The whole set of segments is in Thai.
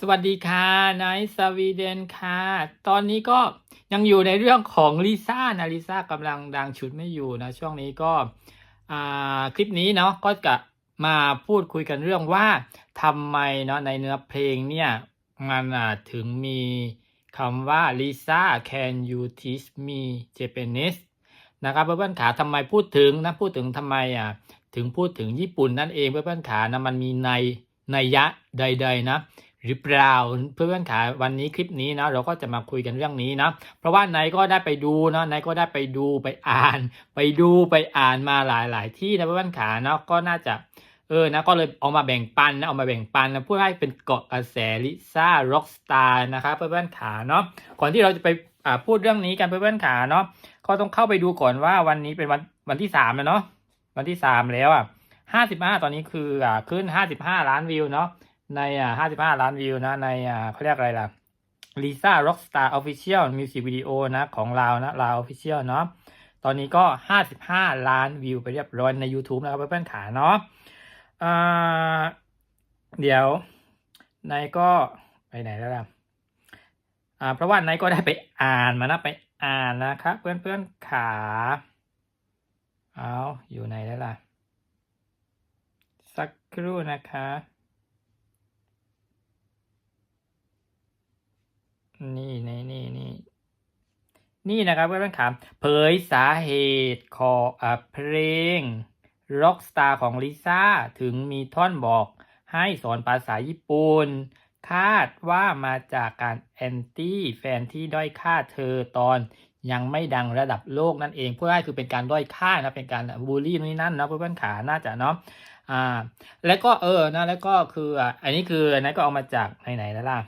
สวัสดีค่ะไนท์สวีเดนค่ะ ตอนนี้ก็ยังอยู่ในเรื่องของลิซ่านะลิซ่ากำลังดังชุดไม่อยู่นะ ช่วงนี้ก็คลิปนี้เนาะก็จะมาพูดคุยกันเรื่องว่าทำไมเนาะในเนื้อเพลงเนี่ย มันถึงมีคำว่าลิซ่า can you teach me Japanese นะครับเพื่อนๆขาทำไมพูดถึงนะพูดถึงทำไมอะถึงพูดถึงญี่ปุ่นนั่นเองเพื่อนๆขานะมันมีในในยะใด ๆ นะ หรือเปล่าเพื่อนๆขาวันนี้คลิปนี้นะเราก็จะมาคุยกันเรื่องนี้นะเพราะว่านายก็ได้ไปดูเนาะนายก็ได้ไปดูไปอ่าน ไปดูไปอ่านมาหลายๆ ที่นะเพื่อนๆขาเนาะก็น่าจะเออนะก็เลยเอามาแบ่งปันนะเอามาแบ่งปันนะเพื่อให้เป็นเกาะกระแสลิซ่าร็อกสตาร์นะครับเพื่อนๆขาเนาะก่อนที่เราจะไปอ่าพูดเรื่องนี้กันเพื่อนๆขาเนาะก็ต้องเข้าไปดูก่อนว่าวันนี้เป็นวันวันที่สามแล้วเนาะวันที่สามแล้วอะห้าสิบห้าตอนนี้คืออ่าขึ้นห้าสิบห้าล้านวิวเนาะ ในอ่าห้าสิบห้าล้านวิวนะ ในอ่าเขาเรียกอะไรล่ะ Lisa Rockstar Official Music Video นะของเรานะลาว Official เนาะตอนนี้ก็ห้าสิบห้าล้านวิวไปเรียบร้อยใน YouTube นะครับเพื่อนๆขาเนาะเดี๋ยวนายก็ไปไหนแล้วล่ะเพราะว่านายก็ได้ไปอ่านมานะไปอ่านนะครับเพื่อนๆขาเอาอยู่ไหนแล้วล่ะ สักครู่นะคะ นี่นี่นี่นี่นี่นะครับเพื่อนๆครับเผยสาเหตุของอ่าเพลง Rockstar ของลิซ่าถึงมีท่อนบอกให้สอนภาษาญี่ปุ่น คาดว่ามาจากการแอนตี้แฟนที่ด้อยค่าเธอตอนยังไม่ดังระดับโลกนั่นเองเพื่อให้คือเป็นการด้อยค่านะเป็นการบูลลี่นู่นนี่นั่นนะเพื่อนขาน่าจะเนาะอ่า แล้วก็เออนะแล้วก็คืออะอันนี้คืออันนั้นก็เอามาจากไหนๆแล้วล่ะ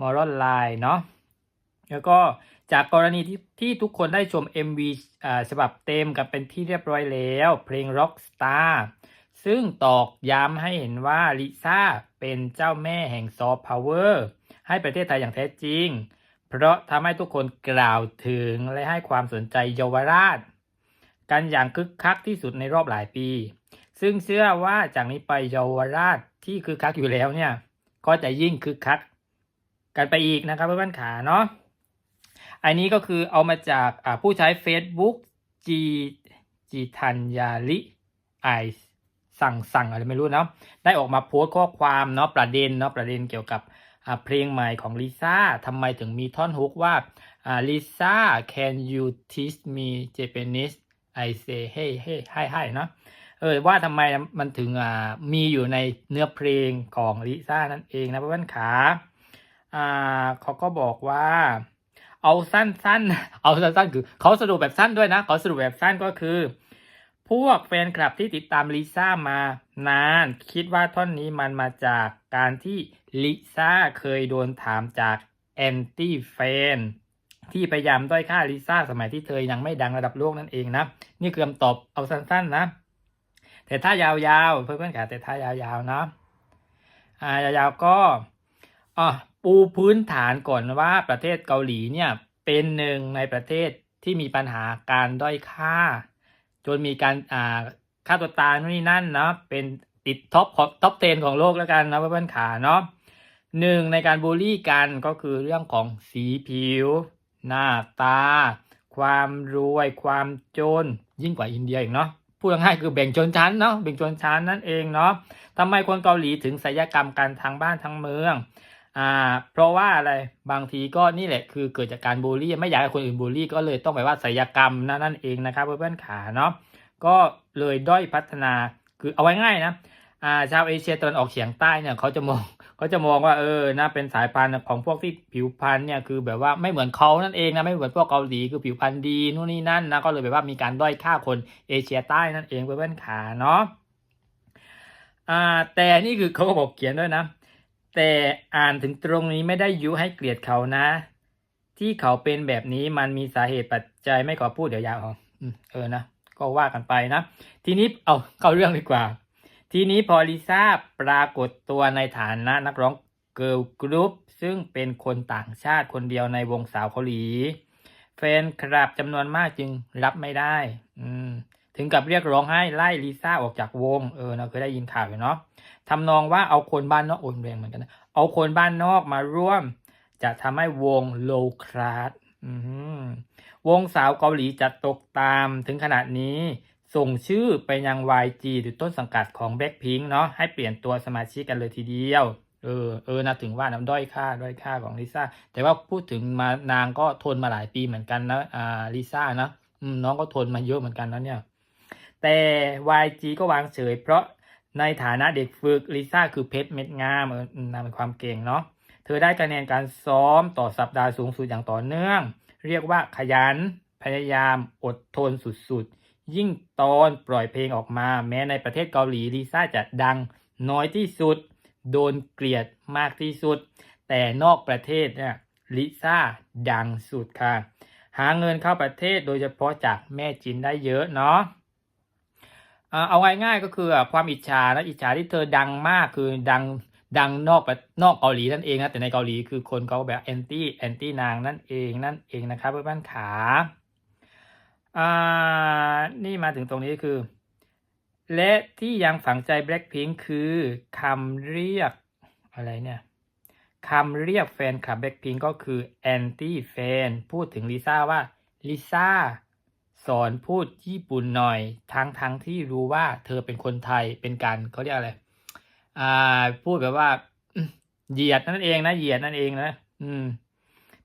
มอรอนไลน์เนาะแล้วก็จากกรณีที่ที่ทุกคนได้ชม MV ฉบับเต็มกันเป็นที่เรียบร้อยแล้ว เพลง Rockstar ซึ่งตอกย้ำให้เห็นว่าลิซ่าเป็นเจ้าแม่แห่งซอฟต์พาวเวอร์ให้ประเทศไทยอย่างแท้จริง เพราะทำให้ทุกคนกล่าวถึงและให้ความสนใจเยาวราช กันอย่างคึกคักที่สุดในรอบหลายปี ซึ่งเชื่อว่าจากนี้ไปเยาวราชที่คึกคักอยู่แล้วเนี่ย ก็จะยิ่งคึกคัก กันไปอีกนะครับเพื่อนๆขาเนาะอันนี้ก็คือเอามาจากผู้ใช้ Facebook จีจีทันยาลิไอสั่งสั่งอะไรไม่รู้เนาะได้ออกมาโพสต์ข้อความเนาะประเด็นเนาะประเด็นเกี่ยวกับเพลงใหม่ของลิซ่าทำไมถึงมีท่อนฮุกว่าลิซ่า can you teach me Japanese I say hey hey hi hi เนาะเออว่าทำไมมันถึงมีอยู่ในเนื้อเพลงของลิซ่านั่นเองนะเพื่อนๆขา อ่าเขาก็บอกว่า เอาสั้นๆ เอาสั้นๆ คือเขาสรุปแบบสั้นด้วยนะเขาสรุปแบบสั้นก็คือ พวกแฟนคลับที่ติดตามลิซ่ามานาน คิดว่าท่อนนี้มันมาจากการที่ลิซ่าเคยโดนถามจากแอนตี้แฟนที่พยายามด้อยค่าลิซ่าสมัยที่เธอยังไม่ดังระดับโลกนั่นเองนะ นี่คือคำตอบเอาสั้นๆนะ แต่ถ้ายาวๆเพื่อนๆขาแต่ถ้ายาวๆนะอ่ายาวๆก็อะ ปูพื้นฐานก่อนว่าประเทศเกาหลีเนี่ยเป็นหนึ่งในประเทศที่มีปัญหาการด้อยค่า จนมีการอ่าค่าตัวตายนู่นนี่นั่นเนาะเป็นติดท็อปของท็อป10ของโลกแล้วกันนะเพื่อนๆขาเนาะหนึ่งในการบูลลี่กันก็คือเรื่องของสีผิว หน้าตา ความรวยความจน ยิ่งกว่าอินเดียอีกเนาะพูดง่ายคือแบ่งชนชั้นเนาะแบ่งชนชั้นนั่นเองเนาะทำไมคนเกาหลีถึงศัลยกรรมกันทางบ้านทั้งเมือง อ่า เพราะว่าอะไรบางทีก็นี่แหละคือเกิดจากการบูลลี่ ไม่อยากให้คนอื่นบูลลี่ ก็เลยต้องไปว่าศัลกรรมนั่นนั่นเองนะครับเพื่อนๆขาเนาะก็เลยด้อยพัฒนาคือเอาไว้ง่ายนะอ่าชาวเอเชียตะวันออกเฉียงใต้เนี่ยเขาจะมองเขาจะมองว่าเออนะเป็นสายพันธุ์ของพวกที่ผิวพรรณเนี่ยคือแบบว่าไม่เหมือนเขานั่นเองนะไม่เหมือนพวกเกาหลีคือผิวพรรณดีนู่นนี่นั่นนะก็เลยแบบว่ามีการด้อยค่าคนเอเชียใต้นั่นเองเพื่อนๆขาเนาะอ่าแต่นี่คือเขาก็บอกเขียนด้วยนะ แต่อ่านถึงตรงนี้ไม่ได้ยุให้เกลียดเขานะ ที่เขาเป็นแบบนี้มันมีสาเหตุปัจจัยไม่ขอพูดเดี๋ยวยาวอาอืมเออนะก็ว่ากันไปนะ ทีนี้เอาเข้าเรื่องดีกว่า ทีนี้พอลิซ่าปรากฏตัวในฐานะนักร้องเกิร์ลกรุ๊ปซึ่งเป็นคนต่างชาติคนเดียวในวงสาวเกาหลีแฟนคลับจำนวนมากจึงรับไม่ได้ อืม ถึงกับเรียกร้องให้ไล่ลิซ่าออกจากวง เออเราเคยได้ยินข่าวอยู่เนาะทำนองว่าเอาคนบ้านนอกโอนแรงเหมือนกันนะเอาคนบ้านนอกมาร่วม จะทำให้วงโลคลาสวงสาวเกาหลีจะตกตามถึงขนาดนี้ส่งชื่อไปยัง YG หรือต้นสังกัดของ Blackpink เนาะให้เปลี่ยนตัวสมาชิกกันเลยทีเดียว เออเออนะถึงว่าน้ำด้อยค่าด้อยค่าของลิซ่าแต่ว่าพูดถึงมานางก็ทนมาหลายปีเหมือนกันนะอ่าลิซ่านะอืมน้องก็ทนมาเยอะเหมือนกันนะเนี่ย แต่ YG ก็วางเฉย เพราะในฐานะเด็กฝึกลิซ่าคือเพชรเม็ดงามเออนาเป็นความเก่งเนาะเธอได้คะแนนการซ้อมต่อสัปดาห์สูงสุดอย่างต่อเนื่อง เรียกว่าขยัน พยายามอดทนสุดๆ ยิ่งตอนปล่อยเพลงออกมา แม้ในประเทศเกาหลีลิซ่าจะดังน้อยที่สุด โดนเกลียดมากที่สุด แต่นอกประเทศเนี่ยลิซ่าดังสุดค่ะ หาเงินเข้าประเทศโดยเฉพาะจากแม่จินได้เยอะเนาะ เอาง่ายๆก็คือความอิจฉานะอิจฉาที่เธอดังมากคือดังดังนอกปนอกเกาหลีนั่นเองนะแต่ในเกาหลีคือคนเขาแบบแอนตี้แอนตี้นางนั่นเองนั่นเองนะครับเพื่อนๆขาอ่านี่มาถึงตรงนี้คือ และที่ยังฝังใจ Blackpink คือคำเรียกอะไรเนี่ยคำเรียกแฟนคลับ Blackpink ก็คือ anti fan พูดถึงลิซ่าว่าลิซ่า สอนพูดญี่ปุ่นหน่อย ทั้งทั้งที่รู้ว่าเธอเป็นคนไทยเป็นการเขาเรียกอะไรอ่า พูดแบบว่าเหยียดนั่นเองนะเหยียดนั่นเองนะอืม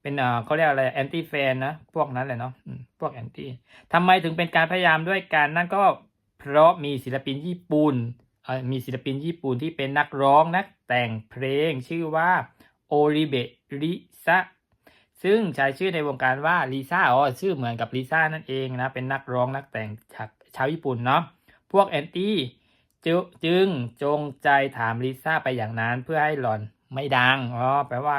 เป็นเอ่อเขาเรียกอะไรแอนตี้แฟนนะพวกนั้นแหละเนาะพวกแอนตี้ทำไมถึงเป็นการพยายามด้วยกันนั่นก็เพราะมีศิลปินญี่ปุ่นมีศิลปินญี่ปุ่นที่เป็นนักร้องนักแต่งเพลงชื่อว่าโอริเบริซะ ซึ่งใช้ชื่อในวงการว่าลิซ่าอ๋อชื่อเหมือนกับลิซ่านั่นเองนะ เป็นนักร้องนักแต่งจากชาวญี่ปุ่นเนาะพวกแอนตี้จึจึงจงใจถามลิซ่าไปอย่างนั้นเพื่อให้หล่อนไม่ดังอ๋อแปลว่า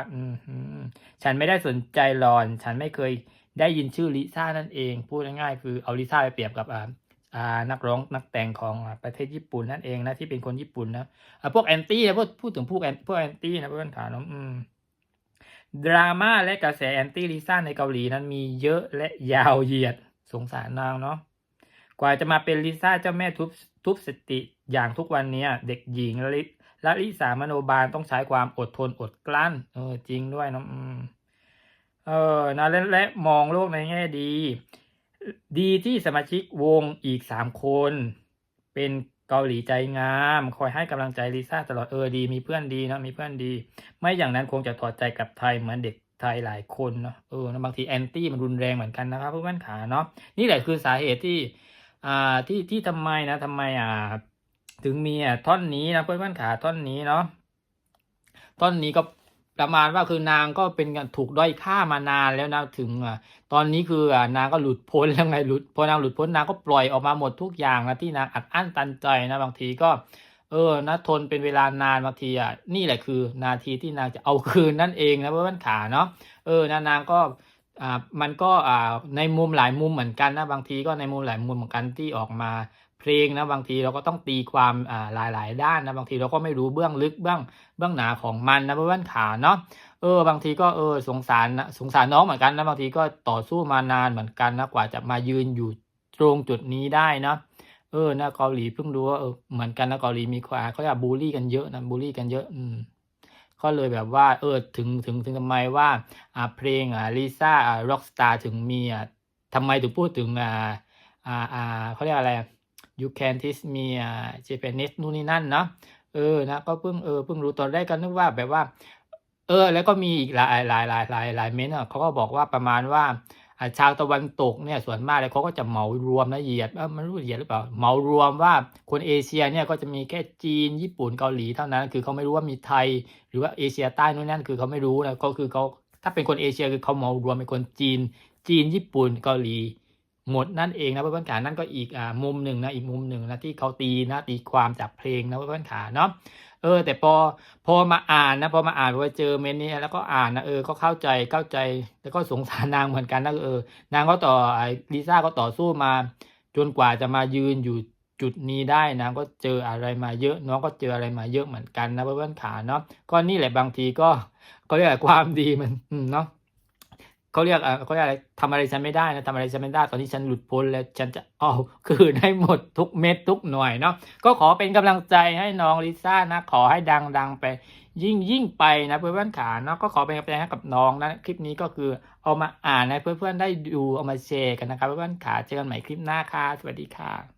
ฉันไม่ได้สนใจหลอน ฉันไม่เคยได้ยินชื่อลิซ่านั่นเอง พูดง่ายๆคือเอาลิซ่าไปเปรียบกับอ่านักร้องนักแต่งของประเทศญี่ปุ่นนั่นเองนะที่เป็นคนญี่ปุ่นนะพวกแอนตี้นะพูดพูดถึงพวกแอนพวกแอนตี้นะเพื่อนขาเนาะ ดราม่าและกระแสแอนตี้ลิซ่าในเกาหลีนั้นมีเยอะและยาวเหยียดสงสารนางเนาะกว่าจะมาเป็นลิซ่าเจ้าแม่ทุบทุบสติอย่างทุกวันนี้เด็กหญิงลิละลิสามโนบาลต้องใช้ความอดทนอดกลั้นเออจริงด้วยเนาะอืมเออนะและและมองโลกในแง่ดี ดีที่สมาชิกวงอีกสามคน เป็น เกาหลีใจงาม คอยให้กำลังใจลิซ่าตลอดเออดี มีเพื่อนดีเนาะมีเพื่อนดี ไม่อย่างนั้นคงจะถอดใจกับไทยเหมือนเด็กไทยหลายคนเนาะเออนะบางทีแอนตี้มันรุนแรงเหมือนกันนะครับเพื่อนขาเนาะนี่แหละคือสาเหตุที่อ่าที่ที่ทำไมนะทำไมอ่าถึงมีอะท่อนนี้นะเพื่อนขาท่อนนี้เนาะท่อนนี้ก็ ประมาณว่าคือนางก็เป็นการถูกด้อยค่ามานานแล้วนะถึงตอนนี้คือนางก็หลุดพ้นแล้วไงหลุดพอนางหลุดพ้นนางก็ปล่อยออกมาหมดทุกอย่างนะที่นางอัดอั้นตันใจนะบางทีก็ เออนะทนเป็นเวลานานบางทีอะนี่แหละคือ นาทีที่นางจะเอาคืนนั่นเองนะเพื่อนขาเนาะเออนะนางก็อ่ามันก็อ่าในมุมหลายมุมเหมือนกันนะบางทีก็ในมุมหลายมุมเหมือนกันที่ออกมา เพลงนะบางทีเราก็ต้องตีความอ่าหลายๆ ด้านนะบางทีเราก็ไม่รู้เบื้องลึกเบื้องเบื้องหนาของมันนะเพื่อนขาเนาะเออบางทีก็เออสงสารนะสงสารน้องเหมือนกันนะบางทีก็ต่อสู้มานานเหมือนกันนะกว่าจะมายืนอยู่ตรงจุดนี้ได้เนาะเออนะเกาหลีเพิ่งรู้ว่าเออเหมือนกันนะเกาหลีมีความเขาเรียกบูลลี่กันเยอะนะบูลลี่กันเยอะอืมก็เลยแบบว่าเออถึงถึงถึงทำไมว่าอ่าเพลงอ่าลิซ่าอ่าร็อกสตาร์ถึงมีอะทำไมถึงพูดถึงอ่าอ่าอ่าเขาเรียกอะไร you can teach me อ่า Japanese นู่นนี่นั่นเนาะเออนะก็เพิ่งเออเพิ่งรู้ตอนแรกก็นึกว่าแบบว่า เออ แล้วก็มีอีกหลายหลายหลายหลายหลายเม้นต์อะเขาก็บอกว่าประมาณว่าชาวตะวันตกเนี่ยส่วนมากเลยเขาก็จะเหมารวมนะเหยียดเออมันรู้เหยียดหรือเปล่าเหมารวมว่าคนเอเชียเนี่ยก็จะมีแค่จีนญี่ปุ่นเกาหลีเท่านั้น คือเขาไม่รู้ว่ามีไทย หรือว่าเอเชียใต้นู่นนั่นคือเขาไม่รู้นะก็คือเขาถ้าเป็นคนเอเชียคือเขาเหมารวมเป็นคนจีน จีนญี่ปุ่นเกาหลี หมดนั่นเองนะเพื่อนๆขานั่นก็อีกอ่ามุมหนึ่งนะอีกมุมหนึ่งนะที่เขาตีนะตีความจากเพลงนะเพื่อนๆขาเนาะเออ แต่พอพอมาอ่านนะพอมาอ่านว่าเจอเมนนี้แล้วก็อ่านนะเออก็เข้าใจเข้าใจ แล้วก็สงสารนางเหมือนกันนะเออนางก็ต่อไอ้ลิซ่าก็ต่อสู้มา จนกว่าจะมายืนอยู่จุดนี้ได้นะก็เจออะไรมาเยอะน้องก็เจออะไรมาเยอะเหมือนกันนะเพื่อนๆขาเนาะก็นี่แหละบางทีก็ก็เรียกว่าความดีมันเนาะ เขาเรียกเขาเรียกอะไรทำอะไรฉันไม่ได้นะทำอะไรฉันไม่ได้ ตอนนี้ฉันหลุดพ้นแล้วฉันจะเอาคืนให้หมดทุกเม็ดทุกหน่วยเนาะก็ขอเป็นกำลังใจให้น้องลิซ่านะขอให้ดังดังไปยิ่งยิ่งไปนะเพื่อนๆขาเนาะก็ขอเป็นกำลังใจให้กับน้องนะคลิปนี้ก็คือเอามาอ่านให้เพื่อนๆได้ดูเอามาแชร์กันนะครับเพื่อนๆขาเจอกันใหม่คลิปหน้าค่ะสวัสดีค่ะ